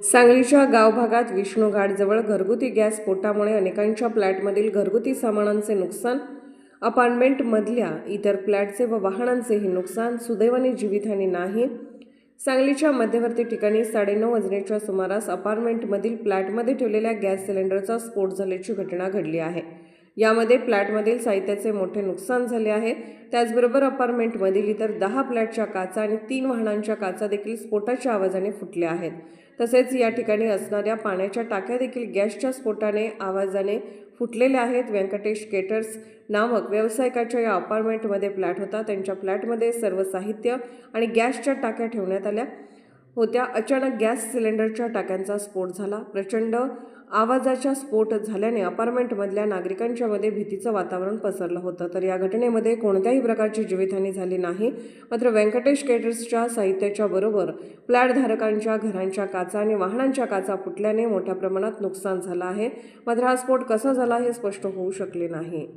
सांगलीच्या गाव भागात विष्णू घाटजवळ घरगुती गॅस स्फोटामुळे अनेकांच्या फ्लॅटमधील घरगुती सामानांचे नुकसान अपार्टमेंटमधल्या इतर फ्लॅटचे व वाहनांचेही नुकसान सुदैवाने जीवितहानी नाही. सांगलीच्या मध्यवर्ती ठिकाणी साडेनऊ वाजण्याच्या सुमारास अपार्टमेंटमधील फ्लॅटमध्ये ठेवलेल्या गॅस सिलेंडरचा स्फोट झाल्याची घटना घडली आहे. यामध्ये फ्लॅटमधील साहित्याचे मोठे नुकसान झाले आहे. त्याचबरोबर अपार्टमेंटमधील इतर दहा फ्लॅटच्या काचा आणि तीन वाहनांच्या काचा देखील स्फोटाच्या आवाजाने फुटल्या आहेत. तसेच या ठिकाणी असणाऱ्या पाण्याच्या टाक्या देखील गॅसच्या स्फोटाने आवाजाने फुटलेल्या आहेत. व्यंकटेश केटर्स नामक व्यावसायिकाच्या या अपार्टमेंटमध्ये फ्लॅट होता. त्यांच्या फ्लॅटमध्ये सर्व साहित्य आणि गॅसच्या टाक्या ठेवण्यात आल्या होत्या. अचानक गॅस सिलेंडरच्या टाक्यांचा स्फोट झाला. प्रचंड आवाजाचा स्फोट झाल्याने अपार्टमेंटमधल्या नागरिकांच्या मध्ये भीतीचं वातावरण पसरलं होतं. तर या घटनेमध्ये कोणत्याही प्रकारची जीवितहानी झाली नाही. मात्र व्यंकटेश केटर्सच्या साहित्याच्या बरोबर फ्लॅटधारकांच्या घरांच्या काचा आणि वाहनांच्या काचा फुटल्याने मोठ्या प्रमाणात नुकसान झालं आहे. मात्र हा स्फोट कसा झाला हे स्पष्ट होऊ शकले नाही.